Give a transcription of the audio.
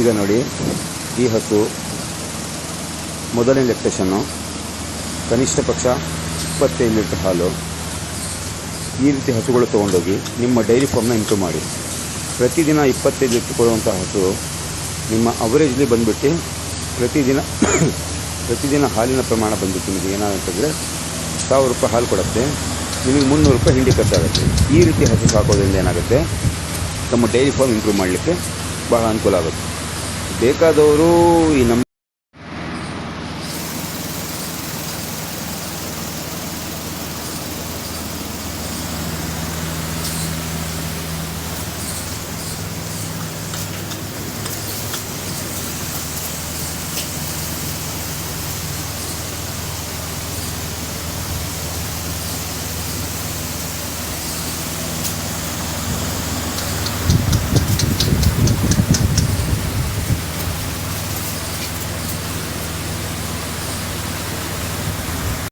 ಈಗ ನೋಡಿ, ಈ ಹಸು ಮೊದಲನೇ ಲೆಕ್ಟೇಷನ್ನು, ಕನಿಷ್ಠ ಪಕ್ಷ ಇಪ್ಪತ್ತೈದು ಲೀಟ್ರ್ ಹಾಲು. ಈ ರೀತಿ ಹಸುಗಳು ತೊಗೊಂಡೋಗಿ ನಿಮ್ಮ ಡೈರಿ ಫಾರ್ಮ್ನ ಇಂಪ್ರೂವ್ ಮಾಡಿ. ಪ್ರತಿದಿನ ಇಪ್ಪತ್ತೈದು ಲೀಟ್ರ್ ಕೊಡುವಂಥ ಹಸು ನಿಮ್ಮ ಅವರೇಜ್ಲಿ ಬಂದುಬಿಟ್ಟು ಪ್ರತಿದಿನ ಪ್ರತಿದಿನ ಹಾಲಿನ ಪ್ರಮಾಣ ಬಂದುಬಿಟ್ಟು ನಿಮಗೆ ಏನಾಗುತ್ತಂದರೆ ಸಾವಿರ ರೂಪಾಯಿ ಹಾಲು ಕೊಡುತ್ತೆ. ನಿಮಗೆ ಮುನ್ನೂರು ರೂಪಾಯಿ ಹಿಂಡಿ ಖರ್ಚಾಗುತ್ತೆ. ಈ ರೀತಿ ಹಸು ಸಾಕೋದ್ರಿಂದ ಏನಾಗುತ್ತೆ? ತಮ್ಮ ಡೈರಿ ಫಾರ್ಮ್ ಇಂಪ್ರೂವ್ ಮಾಡಲಿಕ್ಕೆ ಬಹಳ ಅನುಕೂಲ ಆಗುತ್ತೆ. ಬೇಕಾದವರು ಈ ನಮ್ಮ